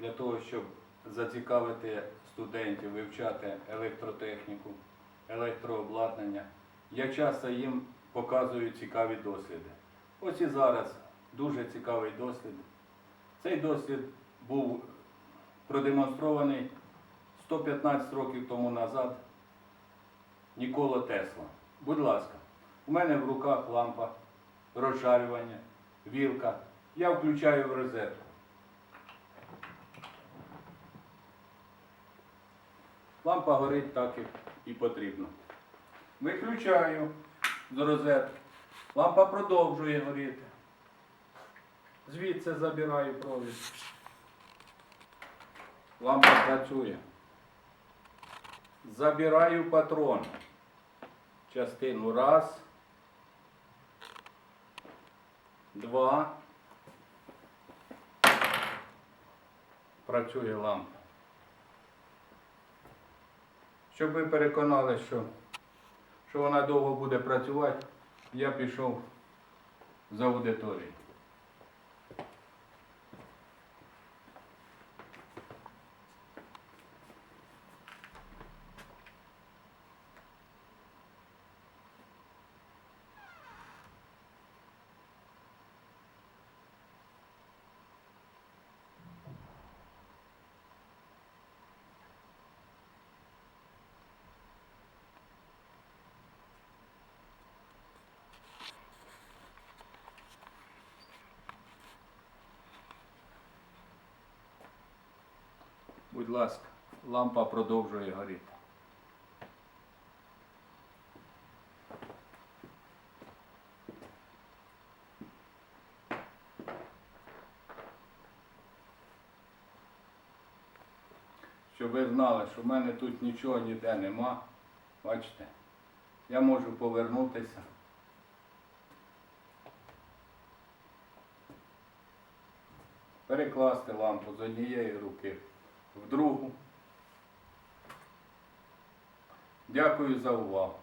для того, щоб зацікавити студентів вивчати електротехніку, електрообладнання. Я часто їм показую цікаві досліди. Ось і зараз дуже цікавий дослід. Цей дослід був продемонстрований 115 років тому назад Нікола Тесла. Будь ласка, у мене в руках лампа розжарювання, вілка. Я включаю в розетку. Лампа горить так, як і потрібно. Виключаю з розетки. Лампа продовжує горіти. Звідси забираю провід. Лампа працює. Забираю патрон. Частину раз. Два. Працює лампа. Щоб ви переконали, що, що вона довго буде працювати, я пішов за аудиторії. Будь ласка, лампа продовжує горіти. Щоб ви знали, що в мене тут нічого ніде нема. Бачите, я можу повернутися. Перекласти лампу з однієї руки в другу. Дякую за увагу.